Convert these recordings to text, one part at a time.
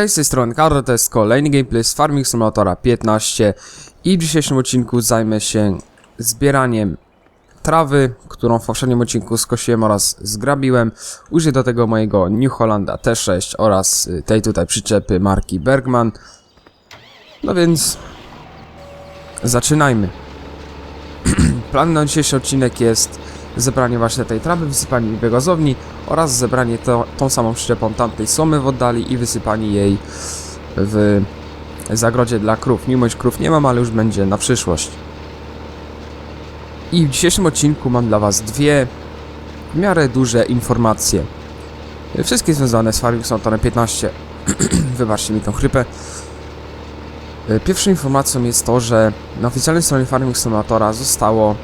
Cześć, z tej strony Karol, to jest kolejny gameplay z Farming Simulatora 15 i w dzisiejszym odcinku zajmę się zbieraniem trawy, którą w poprzednim odcinku skosiłem oraz zgrabiłem. Użyję do tego mojego New Hollanda T6 oraz y, tej tutaj przyczepy marki Bergman. No więc zaczynajmy. Plan na dzisiejszy odcinek jest zebranie właśnie tej trawy, wysypanie jej w biogazowni oraz zebranie to, tą samą przyczepą tamtej somy w oddali i wysypanie jej w zagrodzie dla krów. Mimo iż krów nie mam, ale już będzie na przyszłość. I w dzisiejszym odcinku mam dla Was dwie w miarę duże informacje. Wszystkie związane z Farming Simulatorem 15. Wybaczcie mi tą chrypę. Pierwszą informacją jest to, że na oficjalnej stronie Farming Simulatora zostało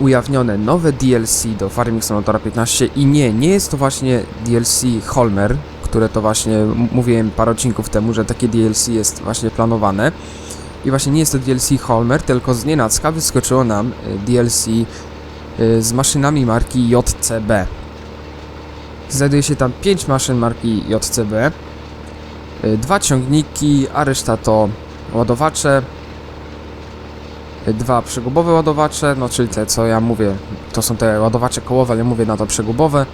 ujawnione nowe DLC do Farming Simulatora 15 i nie, nie jest to właśnie DLC Holmer, które to właśnie mówiłem parę odcinków temu, że takie DLC jest właśnie planowane. I właśnie nie jest to DLC Holmer, tylko z nienacka wyskoczyło nam y, DLC y, z maszynami marki JCB. Znajduje się tam 5 maszyn marki JCB, y, dwa ciągniki, a reszta to ładowacze, dwa przegubowe ładowacze, no czyli te co ja mówię, to są te ładowacze kołowe, ale mówię na to przegubowe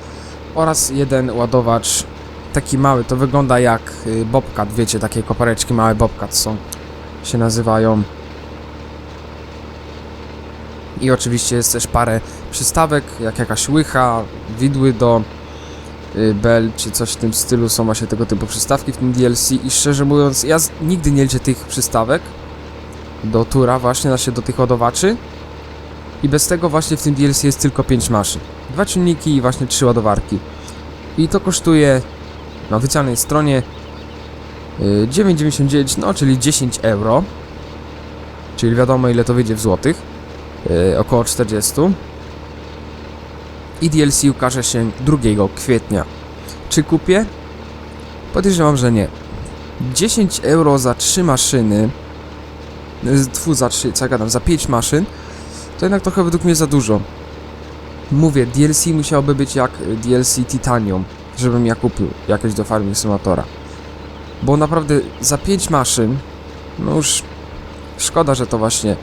oraz jeden ładowacz taki mały, to wygląda jak y, Bobcat, wiecie, takie kopareczki małe Bobcat są, się nazywają. I oczywiście jest też parę przystawek, jak jakaś łycha, widły do y, bel, czy coś w tym stylu, są właśnie tego typu przystawki w tym DLC i szczerze mówiąc, ja nigdy nie liczę tych przystawek, do tura właśnie, znaczy do tych ładowaczy. I bez tego właśnie w tym DLC jest tylko 5 maszyn. Dwa ciągniki i właśnie 3 ładowarki. I to kosztuje na oficjalnej stronie y, 9,99, no czyli 10 euro. Czyli wiadomo ile to wyjdzie w złotych. Y, około 40. I DLC ukaże się 2 kwietnia. Czy kupię? Podejrzewam, że nie. 10 euro za 3 maszyny Tfu, za 3, co ja gadam, za 5 maszyn, to jednak trochę według mnie za dużo. Mówię, DLC musiałoby być jak y, DLC Titanium, żebym ja kupił jakieś do Farming Simulatora. Bo naprawdę za 5 maszyn, no już szkoda, że to właśnie...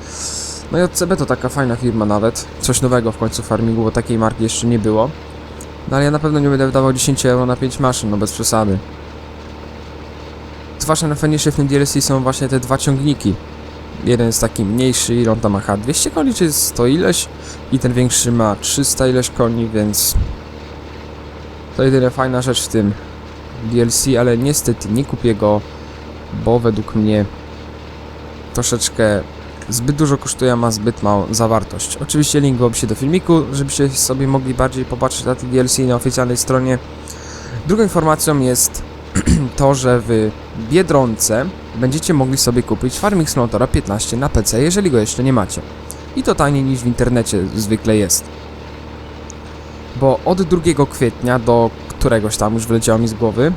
No i OCB to taka fajna firma nawet, coś nowego w końcu farmingu, bo takiej marki jeszcze nie było. No ale ja na pewno nie będę wydawał 10 euro na 5 maszyn, no bez przesady. Zwłaszcza najfajniejsze w tym DLC są właśnie te dwa ciągniki, jeden jest taki mniejszy i on tam ma chyba 200 koni, czy 100 ileś i ten większy ma 300 ileś koni, więc to jedyna fajna rzecz w tym DLC, ale niestety nie kupię go, bo według mnie troszeczkę zbyt dużo kosztuje, ma zbyt małą zawartość. Oczywiście link w opisie do filmiku, żebyście sobie mogli bardziej popatrzeć na te DLC na oficjalnej stronie. Drugą informacją jest to, że w Biedronce będziecie mogli sobie kupić Farming Simulatora 15 na PC, jeżeli go jeszcze nie macie. I to taniej niż w internecie zwykle jest. Bo od 2 kwietnia do któregoś tam już wyleciało mi z głowy,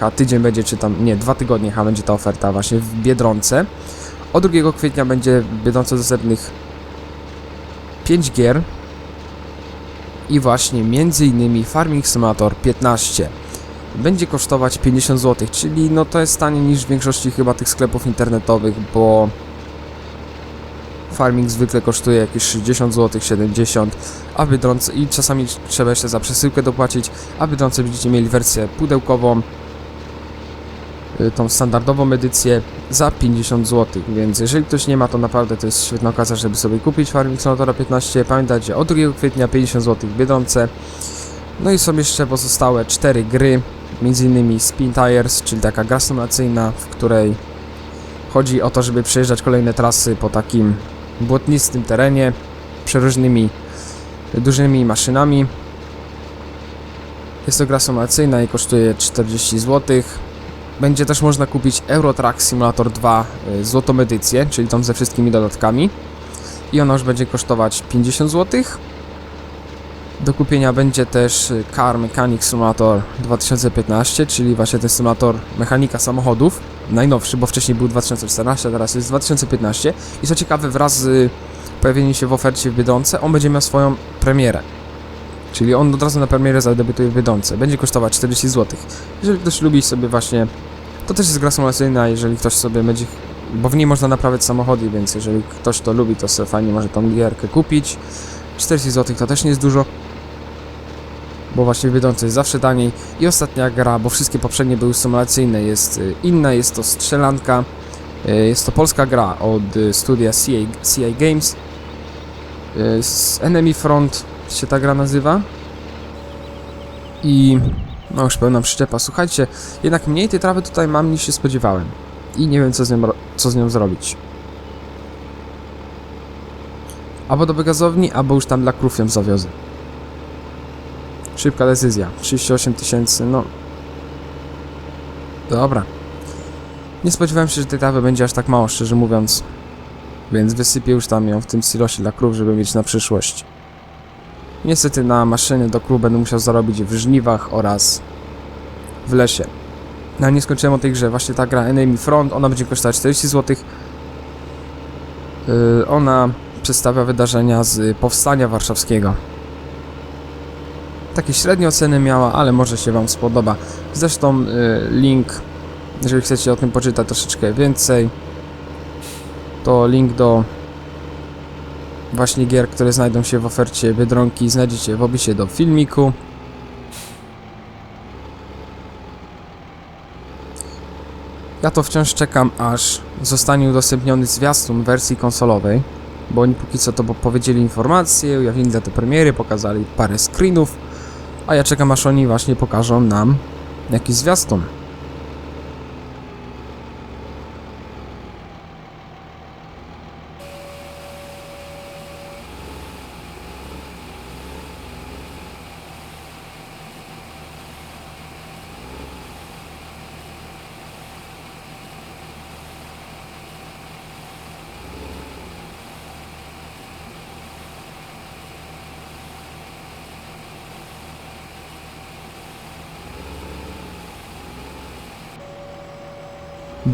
ha, tydzień będzie, czy tam, nie, dwa tygodnie ha, będzie ta oferta właśnie w Biedronce. Od 2 kwietnia będzie w Biedronce dostępnych 5 gier i właśnie między innymi Farming Simulator 15 będzie kosztować 50 zł, czyli no to jest taniej niż w większości chyba tych sklepów internetowych, bo farming zwykle kosztuje jakieś 60 zł, 70, a Biedronce i czasami trzeba jeszcze za przesyłkę dopłacić, a Biedronce będziecie mieli wersję pudełkową, y, tą standardową edycję za 50 zł, więc jeżeli ktoś nie ma, to naprawdę to jest świetna okazja, żeby sobie kupić Farming Simulatora 15, pamiętajcie, od 2 kwietnia 50 zł w Biedronce, no i są jeszcze pozostałe 4 gry, między innymi Spin Tires, czyli taka gra symulacyjna, w której chodzi o to, żeby przejeżdżać kolejne trasy po takim błotnistym terenie, przeróżnymi dużymi maszynami. Jest to gra symulacyjna i kosztuje 40 zł. Będzie też można kupić Euro Truck Simulator 2 y, złotą edycję, czyli tą ze wszystkimi dodatkami. I ona już będzie kosztować 50 zł. Do kupienia będzie też y, Car Mechanic Simulator 2015, czyli właśnie ten symulator mechanika samochodów. Najnowszy, bo wcześniej był 2014, a teraz jest 2015. I co ciekawe, wraz z pojawieniem się w ofercie w Biedronce, on będzie miał swoją premierę. Czyli on od razu na premierę zadebiutuje w Biedronce. Będzie kosztować 40 zł. Jeżeli ktoś lubi sobie właśnie To też jest gra symulacyjna, jeżeli ktoś sobie będzie... Bo w niej można naprawiać samochody, więc jeżeli ktoś to lubi, to sobie fajnie może tą gierkę kupić. 40 zł to też nie jest dużo. Bo właśnie w Biedronce jest zawsze taniej. I ostatnia gra, bo wszystkie poprzednie były symulacyjne, jest y, inna, jest to strzelanka. Y, Jest to polska gra od y, studia CI, CI Games. Z Enemy Front się ta gra nazywa. I no już pełna przyczepa. Słuchajcie, jednak mniej tej trawy tutaj mam niż się spodziewałem. I nie wiem co z nią, co z nią zrobić. Albo do wygazowni, albo już tam dla krów ją zawiozę. Szybka decyzja. 38 tysięcy, no. Dobra. Nie spodziewałem się, że tej trawy będzie aż tak mało, szczerze mówiąc. Więc wysypię już tam ją w tym silosie dla krów, żeby mieć na przyszłość. Niestety na maszyny do krów będę musiał zarobić w żniwach oraz w lesie. No nie skończyłem o tej grze. Właśnie ta gra Enemy Front, ona będzie kosztować 40 zł. Yy, ona przedstawia wydarzenia z Powstania Warszawskiego. Takie średnie oceny miała, ale może się Wam spodoba. Zresztą yy, link, jeżeli chcecie o tym poczytać troszeczkę więcej, to link do właśnie gier, które znajdą się w ofercie Biedronki, znajdziecie w opisie do filmiku. Ja to wciąż czekam, aż zostanie udostępniony zwiastun wersji konsolowej, bo oni póki co to po- powiedzieli informacje, ujawnili datę premiery, pokazali parę screenów, a ja czekam aż oni właśnie pokażą nam jakiś zwiastun.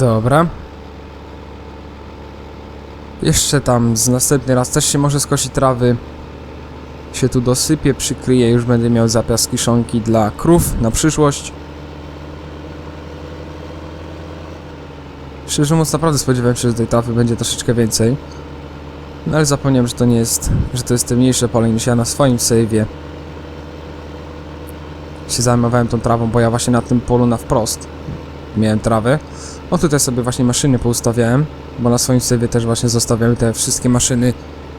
Dobra. Jeszcze tam z następny raz też się może skosi trawy. Się tu dosypie, przykryję, już będę miał zapias kiszonki dla krów na przyszłość. Szczerze mówiąc, naprawdę spodziewałem się, że tej trawy będzie troszeczkę więcej. No ale zapomniałem, że to nie jest, że to jest mniejsze pole niż ja na swoim save'ie. Się zajmowałem tą trawą, bo ja właśnie na tym polu na wprost miałem trawę. O tutaj sobie właśnie maszyny poustawiałem, bo na swoim save'ie też właśnie zostawiałem te wszystkie maszyny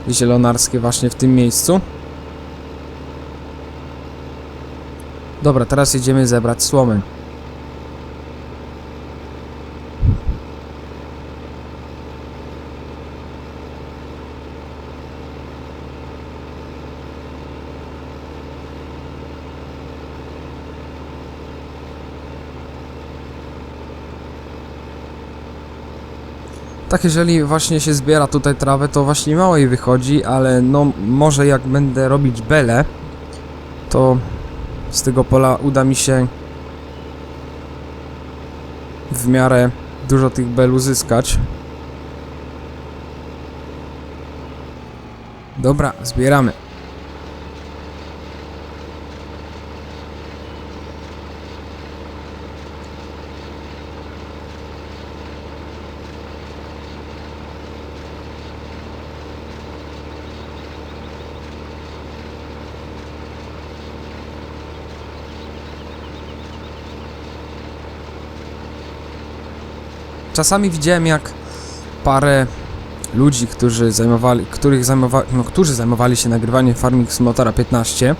zielonarskie właśnie w tym miejscu. Dobra, teraz jedziemy zebrać słomy. Tak, jeżeli właśnie się zbiera tutaj trawę, to właśnie mało jej wychodzi, ale no może jak będę robić belę, to z tego pola uda mi się w miarę dużo tych bel uzyskać. Dobra, zbieramy. Czasami widziałem jak parę ludzi, którzy zajmowali, których zajmowali, no, którzy zajmowali się nagrywaniem Farming Simulatora 15.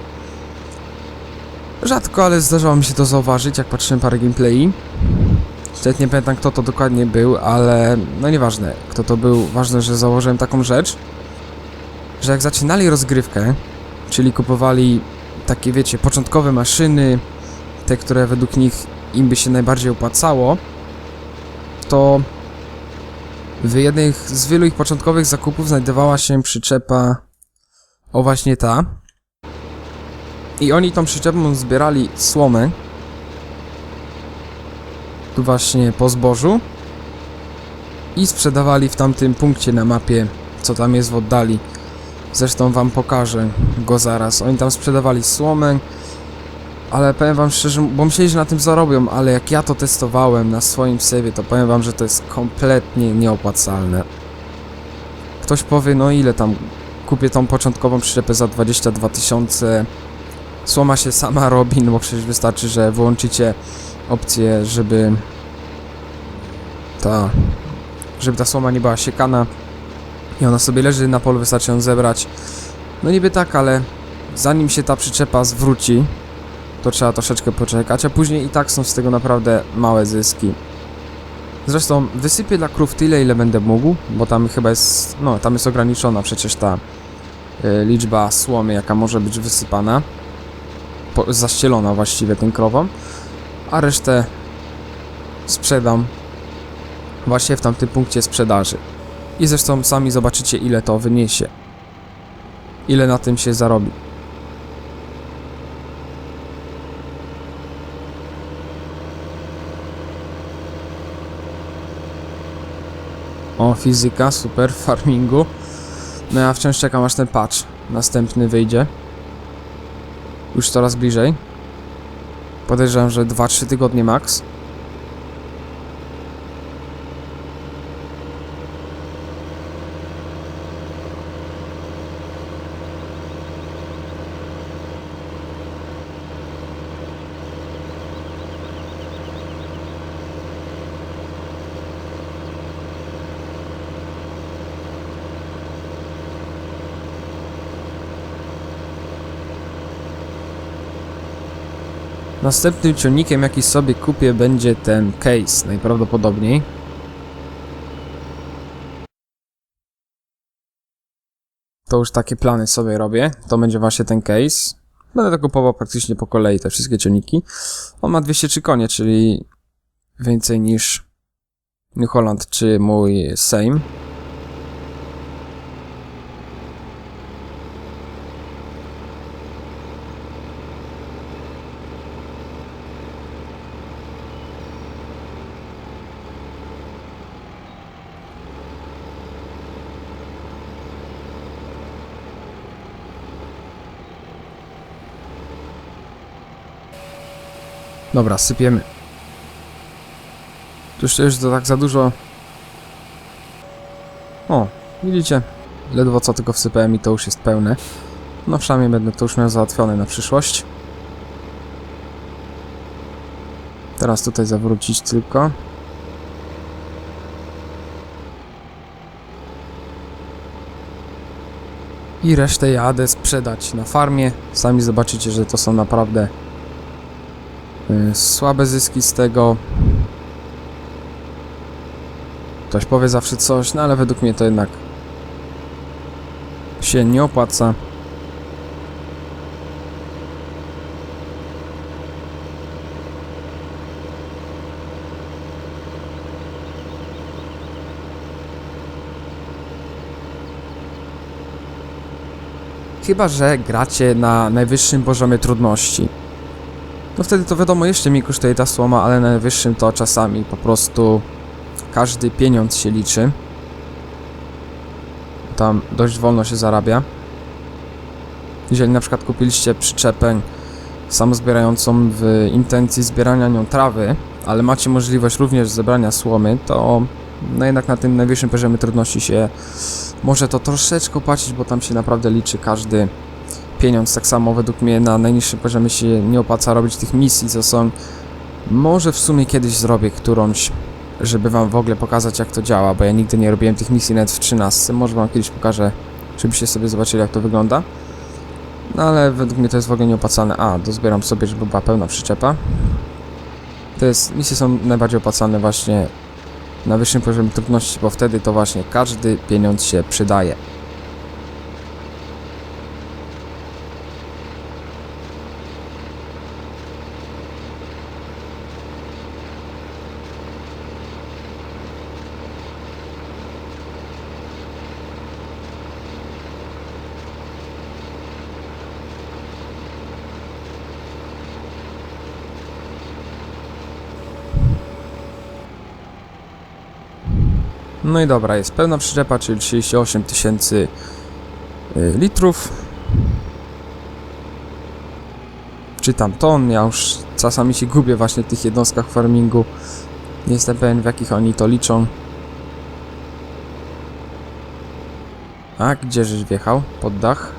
Rzadko, ale zdarzało mi się to zauważyć, jak patrzyłem parę gameplayi. Nawet nie pamiętam kto to dokładnie był, ale no nieważne kto to był. Ważne, że założyłem taką rzecz, że jak zaczynali rozgrywkę, czyli kupowali takie wiecie, początkowe maszyny, te, które według nich im by się najbardziej opłacało, to w jednej z wielu ich początkowych zakupów znajdowała się przyczepa o właśnie ta. I oni tą przyczepą zbierali słomę. Tu właśnie po zbożu. I sprzedawali w tamtym punkcie na mapie, co tam jest w oddali. Zresztą wam pokażę go zaraz. Oni tam sprzedawali słomę. Ale powiem wam szczerze, bo myśleli, że na tym zarobią, ale jak ja to testowałem na swoim save'ie, to powiem wam, że to jest kompletnie nieopłacalne. Ktoś powie, no ile tam, kupię tą początkową przyczepę za 22 tysiące, słoma się sama robi, no bo przecież wystarczy, że włączycie opcję, żeby ta, żeby ta słoma nie była siekana i ona sobie leży na polu, wystarczy ją zebrać. No niby tak, ale zanim się ta przyczepa zwróci, to trzeba troszeczkę poczekać, a później i tak są z tego naprawdę małe zyski. Zresztą wysypię dla krów tyle, ile będę mógł, bo tam chyba jest, no tam jest ograniczona przecież ta y, liczba słomy, jaka może być wysypana, po, zaścielona właściwie tym krowom, a resztę sprzedam właśnie w tamtym punkcie sprzedaży. I zresztą sami zobaczycie, ile to wyniesie. Ile na tym się zarobi. Fizyka, super, farmingu. No ja wciąż czekam, aż ten patch następny wyjdzie. Już coraz bliżej. Podejrzewam, że 2-3 tygodnie max. Następnym ciągnikiem, jaki sobie kupię, będzie ten case, najprawdopodobniej. To już takie plany sobie robię. To będzie właśnie ten case. Będę to kupował praktycznie po kolei, te wszystkie ciągniki. On ma 203 konie, czyli więcej niż New Holland czy mój Sejm. Dobra, sypiemy. Tu jeszcze już to tak za dużo. O, widzicie? Ledwo co tylko wsypałem i to już jest pełne. No szamie będę to już miał załatwione na przyszłość. Teraz tutaj zawrócić tylko. I resztę jadę sprzedać na farmie. Sami zobaczycie, że to są naprawdę słabe zyski z tego. Ktoś powie zawsze coś, no ale według mnie to jednak się nie opłaca. Chyba, że gracie na najwyższym poziomie trudności. No wtedy to wiadomo, jeszcze mi kosztuje ta słoma, ale na najwyższym to czasami po prostu każdy pieniądz się liczy. Tam dość wolno się zarabia. Jeżeli na przykład kupiliście przyczepę samozbierającą w intencji zbierania nią trawy, ale macie możliwość również zebrania słomy, to no jednak na tym najwyższym poziomie trudności się może to troszeczkę opłacić, bo tam się naprawdę liczy każdy pieniądz. Tak samo według mnie na najniższym poziomie się nie opłaca robić tych misji, co są. Może w sumie kiedyś zrobię którąś, żeby wam w ogóle pokazać jak to działa, bo ja nigdy nie robiłem tych misji nawet w 13. Może wam kiedyś pokażę, żebyście sobie zobaczyli jak to wygląda. No ale według mnie to jest w ogóle nieopłacalne. A, dozbieram sobie, żeby była pełna przyczepa. To jest, misje są najbardziej opłacalne właśnie na wyższym poziomie trudności, bo wtedy to właśnie każdy pieniądz się przydaje. No i dobra, jest pełna przyczepa, czyli 38 tysięcy y, litrów. wczytam ton. Ja już czasami się gubię właśnie w tych jednostkach farmingu. Nie jestem pewien w jakich oni to liczą. A gdzie żeś wjechał? Pod dach?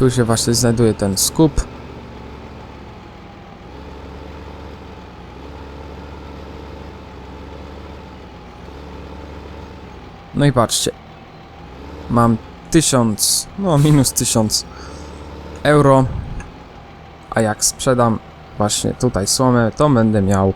Tu się właśnie znajduje ten skup. No i patrzcie. Mam 1000, no minus 1000 euro. A jak sprzedam właśnie tutaj słomę, to będę miał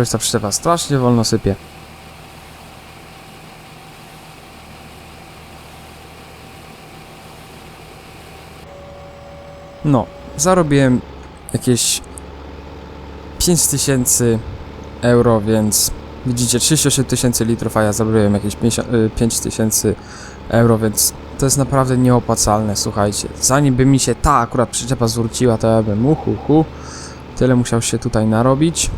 Jest ta przyczepa strasznie wolno sypie. No, zarobiłem jakieś 5000 euro, więc widzicie 38 tysięcy litrów, a ja zarobiłem jakieś 50 y, 5000 euro, więc to jest naprawdę nieopłacalne, słuchajcie. Zanim by mi się ta akurat przyczepa zwróciła, to ja bym uhu, hu, tyle musiał się tutaj narobić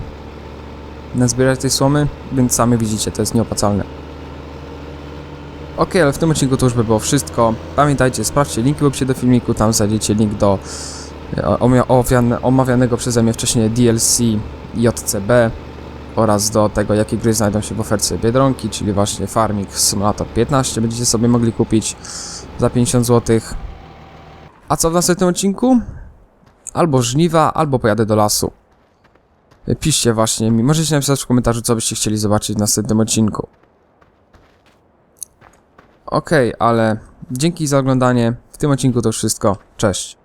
nazbierać tej słomy, więc sami widzicie, to jest nieopłacalne. Ok, ale w tym odcinku to już by było wszystko. Pamiętajcie, sprawdźcie linki w opisie do filmiku, tam znajdziecie link do e, omawianego przeze mnie wcześniej DLC JCB oraz do tego, jakie gry znajdą się w ofercie Biedronki, czyli właśnie Farming Simulator 15 będziecie sobie mogli kupić za 50 zł. A co w następnym odcinku? Albo żniwa, albo pojadę do lasu. Piszcie właśnie mi, możecie napisać w komentarzu, co byście chcieli zobaczyć w następnym odcinku. Okej, ale dzięki za oglądanie. W tym odcinku to już wszystko. Cześć.